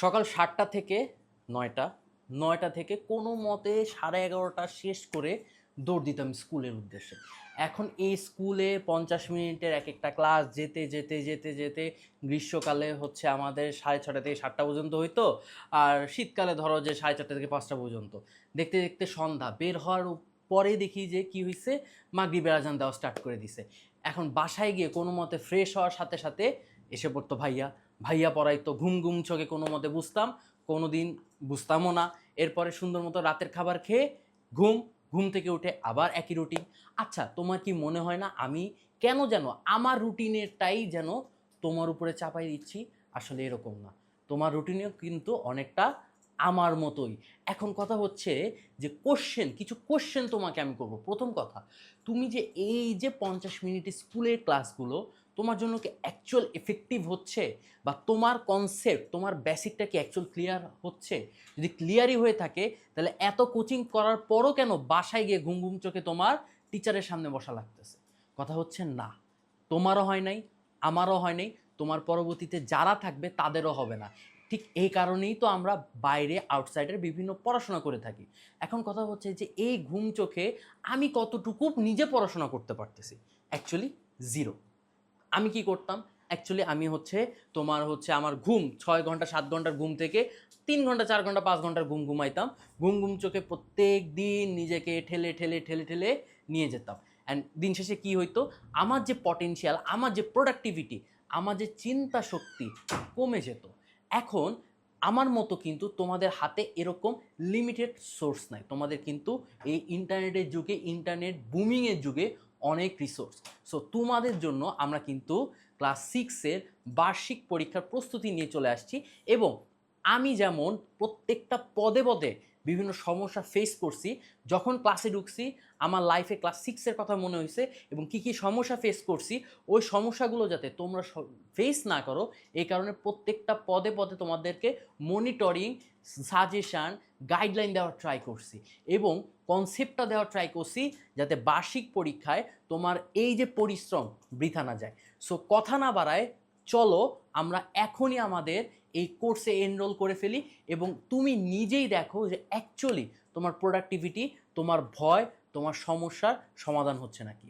সকাল সাতটা থেকে নয়টা নয়টা থেকে কোনো মতে সাড়ে এগারোটা শেষ করে দৌড় দিতাম স্কুলের উদ্দেশ্যে। এখন এই স্কুলে পঞ্চাশ মিনিটের এক একটা ক্লাস যেতে যেতে যেতে যেতে গ্রীষ্মকালে হচ্ছে আমাদের সাড়ে ছটা থেকে সাতটা পর্যন্ত হইতো, আর শীতকালে ধরো যে সাড়ে চারটা থেকে পাঁচটা পর্যন্ত। দেখতে দেখতে সন্ধ্যা, বের হওয়ার পরে দেখি যে কি হয়েছে মাগরিবের আজান দেওয়া স্টার্ট করে দিছে। এখন বাসায় গিয়ে কোনো মতে ফ্রেশ হওয়ার সাথে সাথে এসে পড়তো ভাইয়া। ভাইয়া পড়াইতো ঘুম ঘুম চোখে কোনো মতে বুঝতাম কোনো দিন বুঝতামও না। এরপরে সুন্দর মতো রাতের খাবার খেয়ে ঘুম ঘুম থেকে উঠে আবার একই রুটিন। আচ্ছা তোমার কি মনে হয় না আমি কেন যেন আমার রুটিনেরটাই যেন তোমার উপরে চাপাই দিচ্ছি? আসলে এরকম না। তোমার রুটিনেও কিন্তু অনেকটা আমার মতোই। এখন কথা হচ্ছে যে কোশ্চেন কিছু কোশ্চেন তোমাকে আমি করব। প্রথম কথা, তুমি যে এই যে পঞ্চাশ মিনিট স্কুলের ক্লাসগুলো তোমার জন্য কি অ্যাকচুয়াল এফেক্টিভ হচ্ছে? বা তোমার কনসেপ্ট তোমার বেসিকটা কি অ্যাকচুয়াল ক্লিয়ার হচ্ছে? যদি ক্লিয়ারই হয়ে থাকে, তাহলে এত কোচিং করার পরও কেন বাসায় গিয়ে ঘুম ঘুম চোখে তোমার টিচারের সামনে বসা লাগতেছে? কথা হচ্ছে না। তোমারও হয় নাই, আমারও হয় নাই, তোমার পরবর্তীতে যারা থাকবে তাদেরও হবে না। ঠিক এই কারণেই তো আমরা বাইরে আউটসাইডের বিভিন্ন পড়াশোনা করে থাকি। এখন কথা হচ্ছে যে এই ঘুম চোখে আমি কতটুকু নিজে পড়াশোনা করতে পারতেছি? অ্যাকচুয়ালি জিরো আমি কি করতাম? অ্যাকচুয়ালি আমি হচ্ছে তোমার হচ্ছে আমার ঘুম, ছয় ঘণ্টা, সাত ঘণ্টার ঘুম থেকে তিন ঘণ্টা, চার ঘণ্টা, পাঁচ ঘণ্টার ঘুম ঘুমাইতাম। ঘুম ঘুম চোখে প্রত্যেক দিন নিজেকে ঠেলে ঠেলে ঠেলে ঠেলে নিয়ে যেতাম। অ্যান্ড দিন শেষে কী হইতো? আমার যে পটেনশিয়াল আমার যে প্রোডাক্টিভিটি আমার যে চিন্তা শক্তি কমে যেত। এখন আমার মতো কিন্তু তোমাদের হাতে এরকম লিমিটেড সোর্স নাই। তোমাদের কিন্তু এই ইন্টারনেটের যুগে ইন্টারনেট বুমিংয়ের যুগে অনেক রিসোর্স সো তোমাদের জন্য আমরা কিন্তু ক্লাস সিক্সের বার্ষিক পরীক্ষার প্রস্তুতি নিয়ে চলে আসছি এবং আমি যেমন প্রত্যেকটা পদে পদে বিভিন্ন সমস্যা ফেস করছি, যখন ক্লাসে ঢুকছি, আমার লাইফে ক্লাস সিক্সের কথা মনে হয়েছে এবং কী কী সমস্যা ফেস করছি, ওই সমস্যাগুলো যাতে তোমরা ফেস না করো, এই কারণে প্রত্যেকটা পদে পদে তোমাদেরকে মনিটরিং সাজেশান গাইডলাইন দেওয়ার ট্রাই করছি এবং কনসেপ্টটা দেওয়ার ট্রাই করছি যাতে বার্ষিক পরীক্ষায় তোমার এই যে পরিশ্রম বৃথা না যায়। সো কথা না বাড়ায়, চলো আমরা এখনই আমাদের এই কোর্সে এনরোল করে ফেলি এবং তুমি নিজেই দেখো যে অ্যাকচুয়ালি তোমার প্রোডাক্টিভিটি তোমার ভয়, তোমার সমস্যার সমাধান হচ্ছে নাকি।